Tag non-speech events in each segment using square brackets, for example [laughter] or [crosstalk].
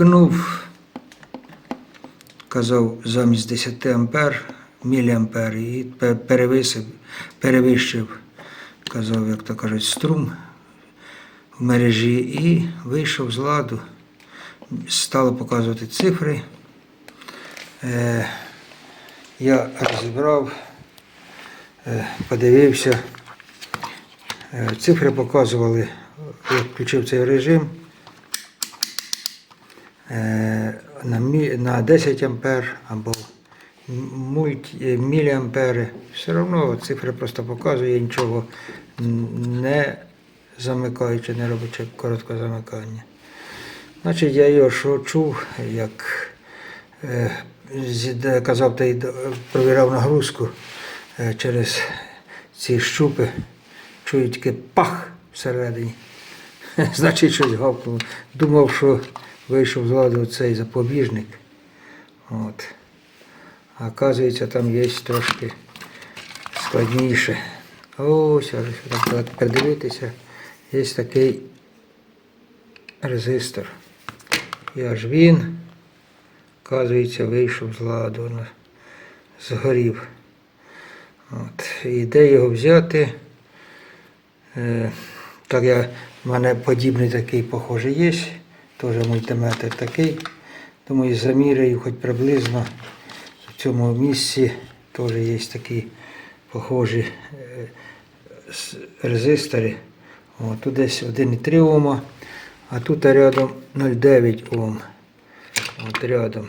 вімкнув, казав замість 10 ампер, міліампер, і перевисив, перевищив, казав, як то кажуть, струм в мережі і вийшов з ладу. Стало показувати цифри. Е, я розібрав, е, подивився. Е, Цифри показували, я включив цей режим на, на 10 ампер або е, міліампери. Все одно цифри просто показує, нічого не замикаючи, не робячи короткого замикання. Значить, я його що чув, як е, казав, та й провіряв нагрузку е, через ці щупи, чую тільки пах всередині. [laughs] Значить, щось гавкнуло. Думав, що вийшов з ладу цей запобіжник. От. А оказується, там є трошки складніше. Ось, так придивитися, є такий резистор. І аж він, оказується, вийшов з ладу, згорів. От. І де його взяти? Е, так я, в мене подібний такий похожий є, теж мультиметр такий. Думаю, заміряю хоч приблизно в цьому місці теж є такі похожі е, резистори. Тут десь 1,3 Ома, а тут рядом 0,9 Ом. От рядом.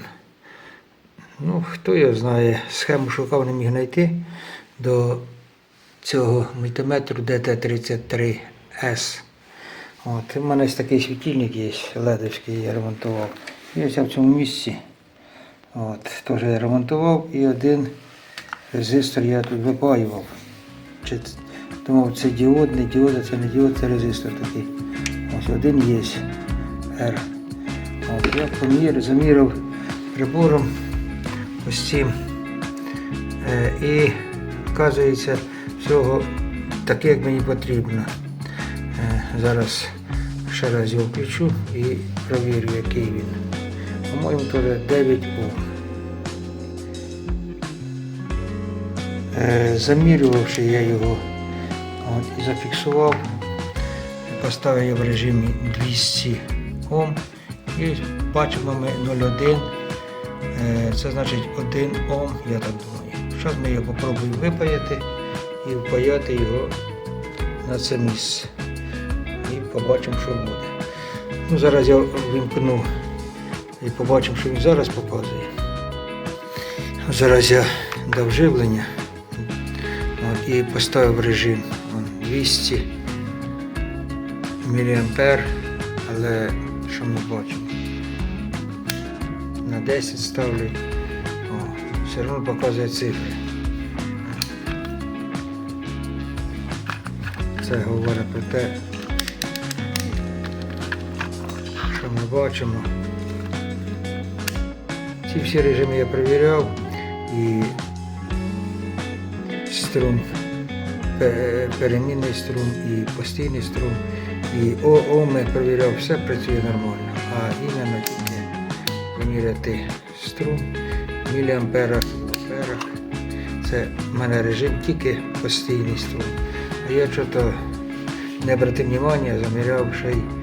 Ну, хто його знає, схему шукав, не міг знайти до цього мультиметру DT33S. От, у мене ось такий світильник є, ледовський, я ремонтував. І ось в цьому місці. От, теж я ремонтував і один резистор я тут випаював. Чи, думав, це діод, не діод, а це не діод, це резистор такий. Ось один є R. От, я помір, заміряв прибором ось цим. Е, і оказується, всього таке, як мені потрібно. Зараз ще раз його включу і провірю, який він. По-моєму, теж 9 Ом. Е, Замірювавши я його от, і зафіксував, поставив його в режимі 200 Ом і бачимо ми 0,1. Е, Це значить 1 Ом, я так думаю. Зараз ми його попробуємо випаяти і впаяти його на це місце. Побачимо, що буде. Ну, зараз я вимкну і побачимо, що він зараз показує. Зараз я дав живлення от, і поставив режим 200 мА, але що ми бачимо? На 10 ставлю, О, все одно показує цифри. Це говорить про те, бачимо. Ці всі режими я перевіряв і струм, перемінний струм і постійний струм. І ООМ перевіряв, все працює нормально. А іменно тільки виміряти струм в амперах. Це в мене режим тільки постійний струм. А я що-то не обратив внимання, заміряв ще й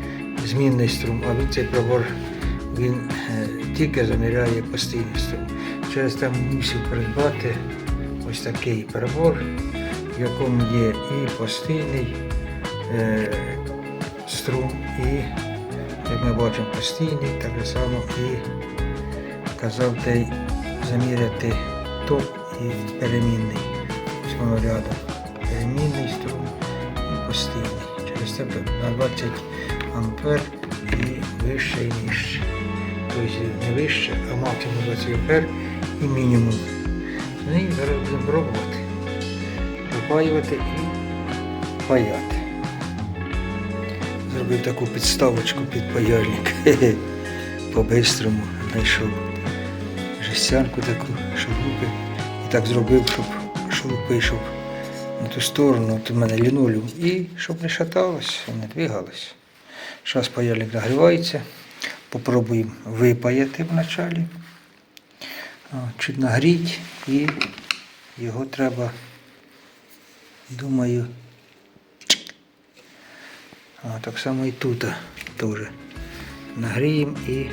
змінний струм, а він цей прибор він тільки заміряє постійний струм. Через те мусив придбати ось такий прибор, в якому є і постійний е, струм, і, як ми бачимо, постійний, так само і казав той заміряти ток і перемінний. Ось воно рядом. Перемінний струм і постійний. Через це на 20 ампер і вище і нижче. Тобто не вище, а максимум 20 ампер і мінімум. Ну і зараз будемо пробувати. Випаювати і паяти. Зробив таку підставочку під паяльник. По-бистрому знайшов жестянку таку, шурупи. І так зробив, щоб шурупи, щоб на ту сторону, от у мене лінолеум, і щоб не шаталось, не двигалось. Зараз паяльник нагрівається. Попробуємо випаяти вначалі. Чуть нагріть і його треба, думаю, а, так само і тут теж нагріємо і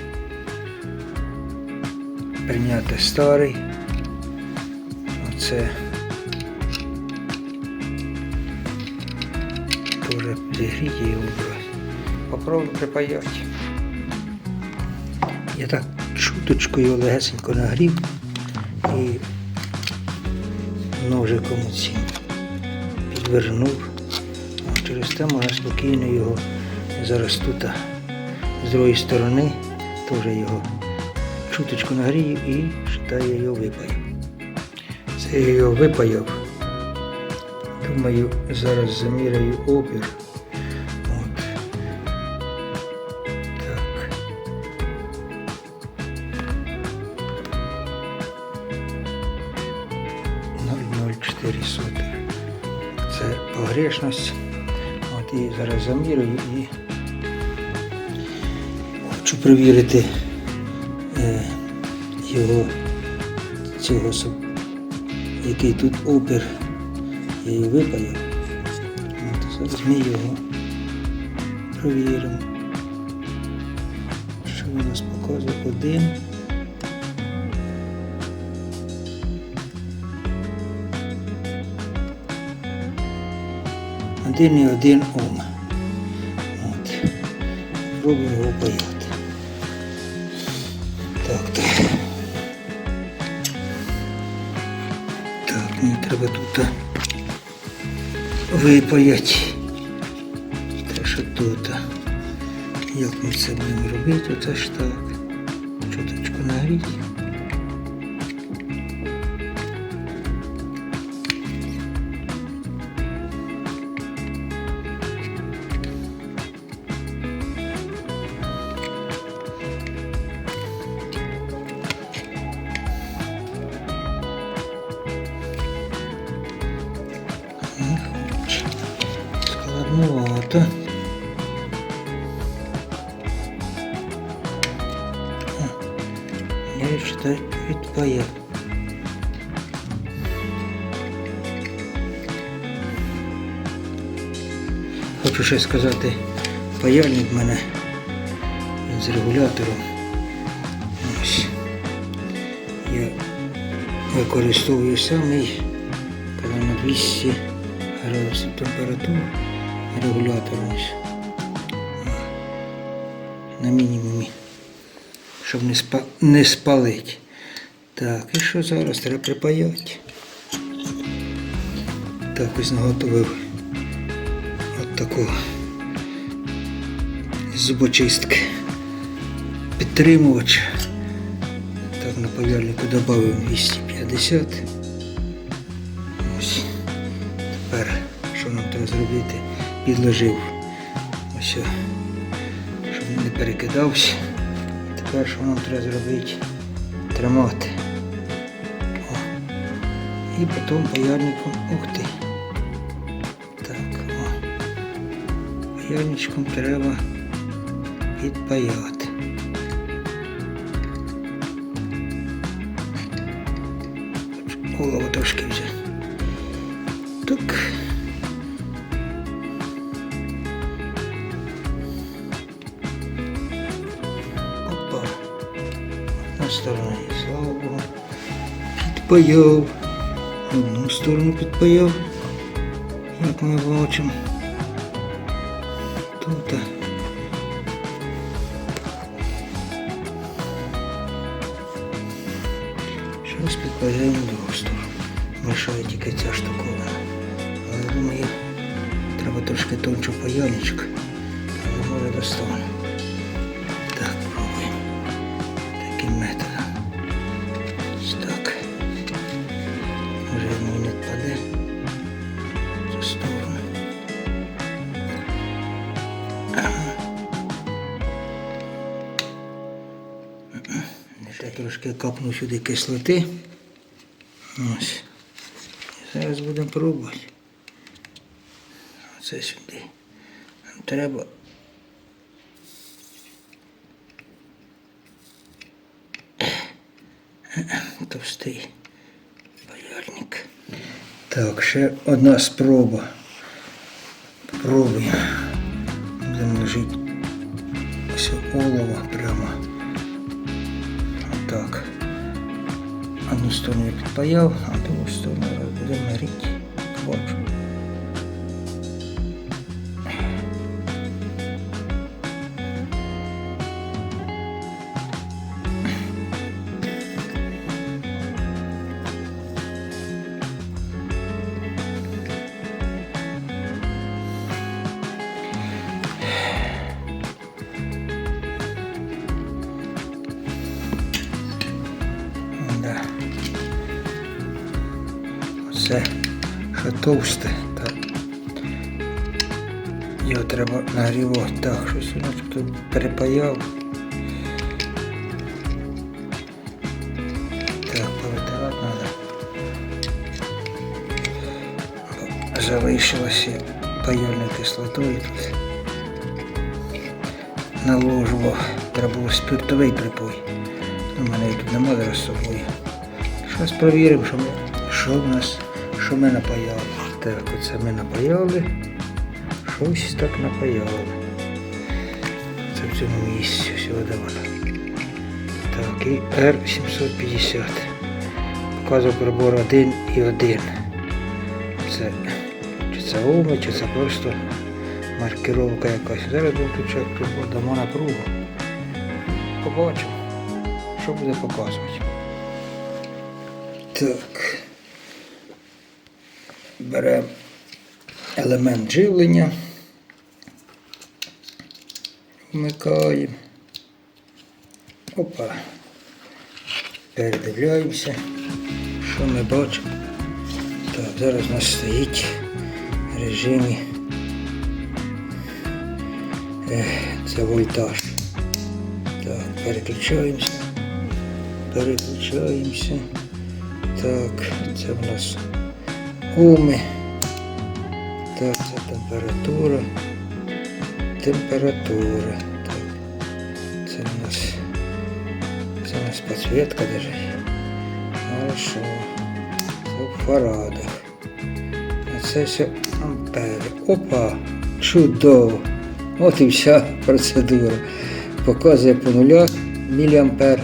прийняти старий. Оце теж зігріти і убрати. Попробуй припаяти. Я так чуточку його легесенько нагрів і ножиком цим підвернув. Через те можна спокійно його зараз тут з другої сторони теж його чуточку нагрію і считаю, я його випаяв. Це я його випаяв. Думаю, зараз заміряю опір. Погрешність. От і зараз замірюю і хочу перевірити е, його цього який тут опір. Я її випаяв. От, зараз ми його провіримо. Що він у нас показує? Один. Один і один ом. От. Пробуємо його паяти. Так, так. Так, мені треба тут випаяти. Те, що тут. Як ми це будемо робити, оце ж так. Чуточку нагріти. Считаю, відпаяв. Хочу ще сказати, паяльник в мене з регулятором. Ось. Я використовую самий на 200 градусів температури регулятор ось. На мінімумі, щоб не, спа... не спалить. Так, і що зараз треба припаяти? Так ось наготовив от такого зубочистки. Підтримувач. Так на паяльнику додав 250. Ось. Тепер, що нам треба зробити? Підложив. Ось, щоб не перекидався. Тепер що нам треба зробити? Тримати. О. І потім паяльником. Ух ти. Так, о. Паяльничком треба підпаяти. Голову трошки взяти. Так. Підпаяв. Одну сторону підпаяв. Як ми бачимо. Тут. Щось підпаяємо другу сторону. Мішає тільки ця штуковина. Але думаю, треба трошки тонче паяльничок. Може достану. Я капну сюди кислоти. Ось. Зараз будемо пробувати. Це сюди. Треба. [coughs] Товстий паяльник. Так, ще одна спроба. Пробуємо. Будемо лежити ось олово прямо. Отак. Одну сторону я підпаяв, а другу сторону будемо гріти. Бачу. Оце що товсте. Так. Його треба нагрівати. Так, щось тут перепаяв. Так, повитирати треба. Залишилося паяльною кислотою. Наложував. Треба було спиртовий припой. У мене тут немає зараз з собою. Зараз перевіримо, що, ми, що в нас, що ми напаяли. Так, оце ми напаяли. Щось так напаяли. Це в цьому місці всього воно. Так, і R750. Показував прибор 1 і 1. Це чи це оми, чи це просто маркировка якась. Зараз буду включати прибор, дамо напругу. Побачимо що буде показувати. Так. Беремо елемент живлення. Вмикаємо. Опа. Передивляємося, що ми бачимо. Так, зараз у нас стоїть в режимі. Це вольтаж. Так, переключаємося. Переключаємося. Так, це в нас уми. Так, це температура. Температура. Так. Це в нас. Це у нас підсвітка даже. Хорошо. Це в фарадах. А це все ампери. Опа! Чудово! От і вся процедура. Показує по нулях міліампер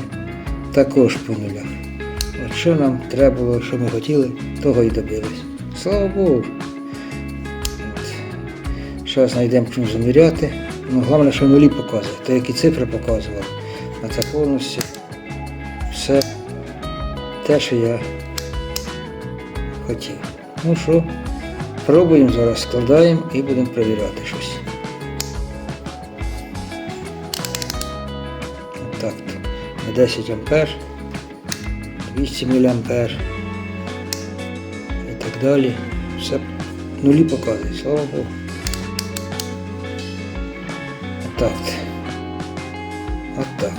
також по нулях. От що нам треба було, що ми хотіли, того і добились. Слава Богу. Зараз знайдемо чим заміряти. Ну, головне, що нулі показує. То які цифри показував. А це повністю все те, що я хотів. Ну що, пробуємо зараз, складаємо і будемо перевіряти щось. Так, на 10 ампер, 200 міліампер і так далі. Все нулі показує, слава Богу. Отак. Отак.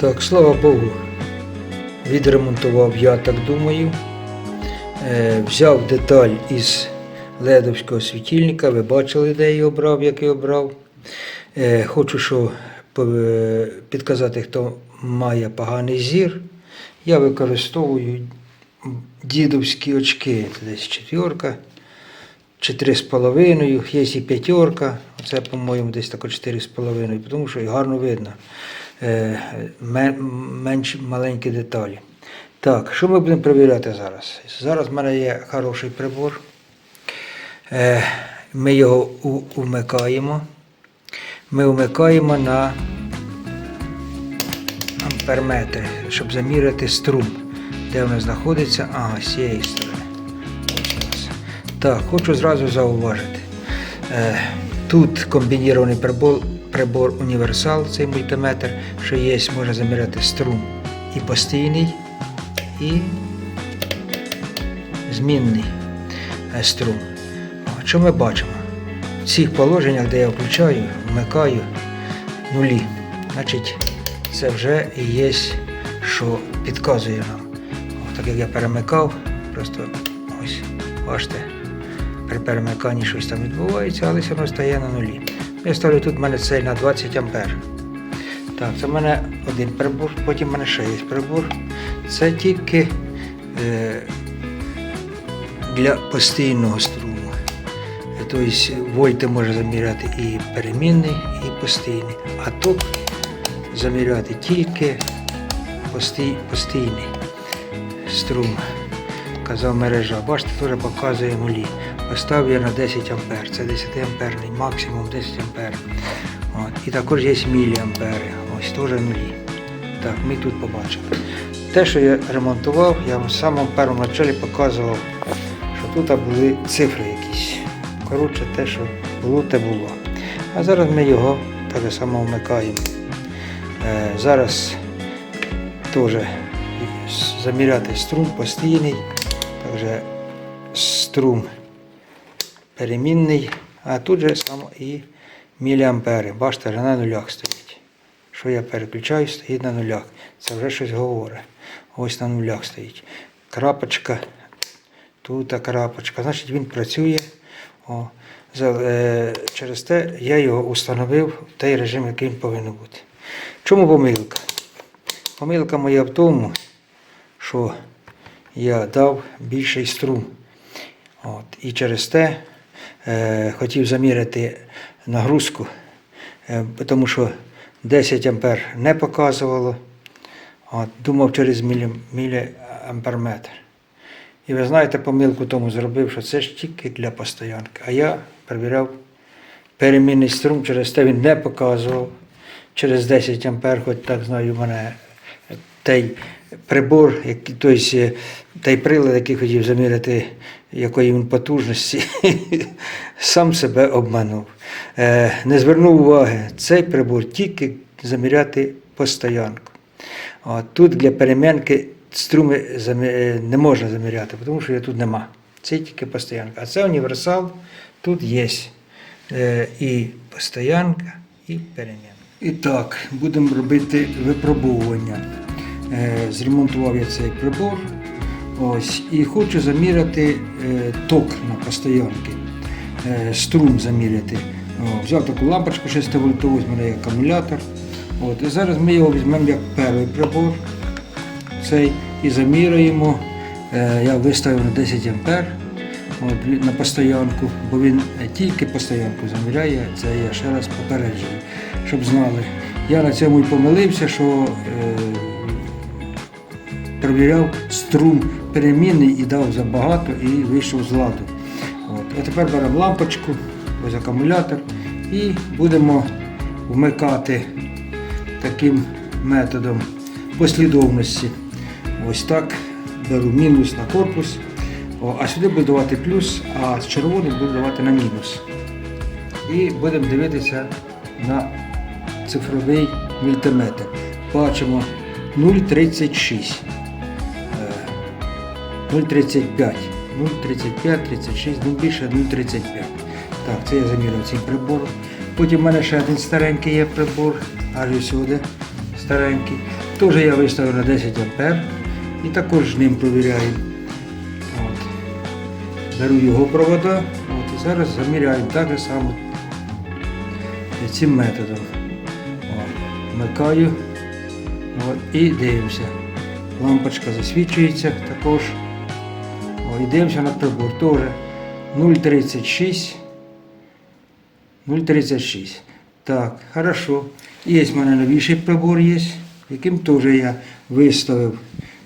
Так, слава Богу, відремонтував, я так думаю. Е, взяв деталь із ледовського світильника, ви бачили, де я його брав, як я брав. Е, хочу що підказати, хто має поганий зір. Я використовую дідовські очки. Десь четверка чи три з половиною, є і п'ятерка. Це, по-моєму, десь тако чотири з половиною, тому що гарно видно. Е, менш маленькі деталі. Так, що ми будемо перевіряти зараз? Зараз в мене є хороший прибор. Е, Ми його у- вмикаємо. Ми вмикаємо на амперметр, щоб заміряти струм, де вона знаходиться. Ага, з цієї сторони. Так, хочу зразу зауважити. Е, Тут комбінірований прибор, прибор універсал, цей мультиметр, що є, може заміряти струм і постійний, і змінний е, струм. Що ми бачимо? В цих положеннях, де я включаю, вмикаю нулі. Значить, це вже є, що підказує нам. Так як я перемикав, просто ось, бачите, при перемиканні щось там відбувається, але все одно стає на нулі. Я ставлю тут в мене цей на 20 ампер. Так, це в мене один прибор, потім в мене ще є прибор. Це тільки е, для постійного струму. Тобто вольти може заміряти і перемінний, і постійний. А ток заміряти тільки постій, постійний струм. Казав мережа. Бачите, теж показує нулі. Поставив я на 10 ампер. Це 10 амперний, максимум 10 ампер. От. І також є міліампери. Ось теж нулі. Так, ми тут побачили. Те, що я ремонтував, я вам в самому першому началі показував, що тут були цифри якісь. Коротше, те, що було, те було. А зараз ми його так само вмикаємо. Е, зараз теж заміряти струм постійний, також струм перемінний, а тут же само і міліампери. Бачите, вже на нулях стоїть. Що я переключаю, стоїть на нулях. Це вже щось говорить. Ось на нулях стоїть. Крапочка, тут крапочка. Значить він працює. О, е, через те я його установив в той режим, який він повинен бути. Чому помилка? Помилка моя в тому, що я дав більший струм. От. І через те е, хотів заміряти нагрузку, е, тому що 10 ампер не показувало. От, думав через мілі. І ви знаєте, помилку тому зробив, що це ж тільки для постоянки. А я перевіряв перемінний струм, через те він не показував. Через 10 ампер, хоч так знаю, в мене той прибор, е, той прилад, який хотів заміряти, якої він потужності, [laughs] сам себе обманув. Е, Не звернув уваги, цей прибор тільки заміряти постоянку. От, тут для перемінки струми е, не можна заміряти, тому що його тут нема. Це тільки постоянка. А це універсал, тут є е, і постоянка, і перемінка. І так, будемо робити випробовування. Е, Зремонтував я цей прибор. Ось, і хочу заміряти е, ток на постоянки, е, струм заміряти. Взяв таку лампочку 6 вольтову, з мене є акумулятор. От, і зараз ми його візьмемо як перший прибор цей і заміряємо. Я виставив на 10 ампер от, на постоянку, бо він тільки постоянку заміряє, це я ще раз попереджую, щоб знали. Я на цьому і помилився, що е, перевіряв струм перемінний і дав забагато і вийшов з ладу. От. А тепер беремо лампочку, ось акумулятор і будемо вмикати таким методом послідовності. Ось так беру мінус на корпус, а сюди буду давати плюс, а з червоним буду давати на мінус. І будемо дивитися на цифровий мультиметр. Бачимо 0,36. е, 0,35. 0,35, 36, ну більше 0,35. Так, це я заміряв цим прибором. Потім в мене ще один старенький є прибор, аж сюди старенький. Теж я виставив на 10 ампер і також ним провіряю. От. Беру його провода от, і зараз заміряємо так само цим методом. Вмикаю от, і дивимося. Лампочка засвічується також. О, і дивимося на прибор. Теж 0,36. 0,36. Так, хорошо. Є в мене новіший прибор є, яким теж я виставив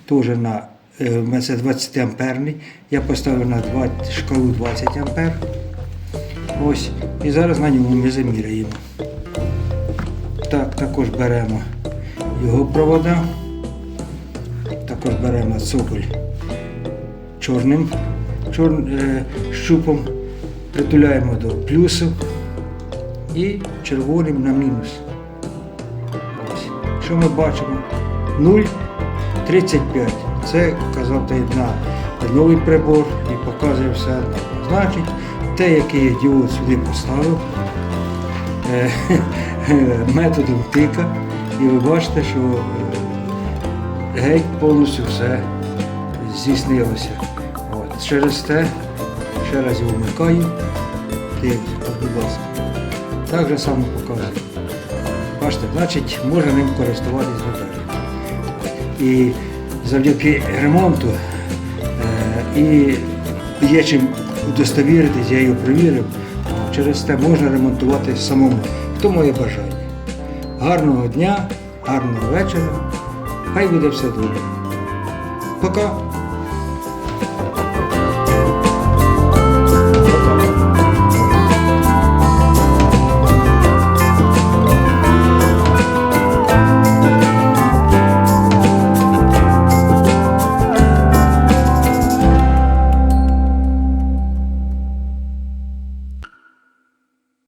теж на е, це 20 амперний. Я поставив на 20, шкалу 20 ампер. Ось. І зараз на ньому ми заміряємо. Так, також беремо його провода. Також беремо цоколь чорним чор, е, щупом, притуляємо до плюсу і червоним на мінус. Ось. Що ми бачимо? 0,35. Це казав на новий прибор і показує все. Значить, те, який я діод сюди поставив, е, [laughs] методом тика, і ви бачите, що е, геть повністю все здійснилося. через те, ще раз його вмикаю. Дивіться, будь ласка. Так же само показує. Бачите, значить, можна ним користуватись надалі. І завдяки ремонту е, і є чим удостовіритись, я його провірив. Через те можна ремонтувати самому. Хто моє бажання. Гарного дня, гарного вечора. Хай буде все добре. Пока.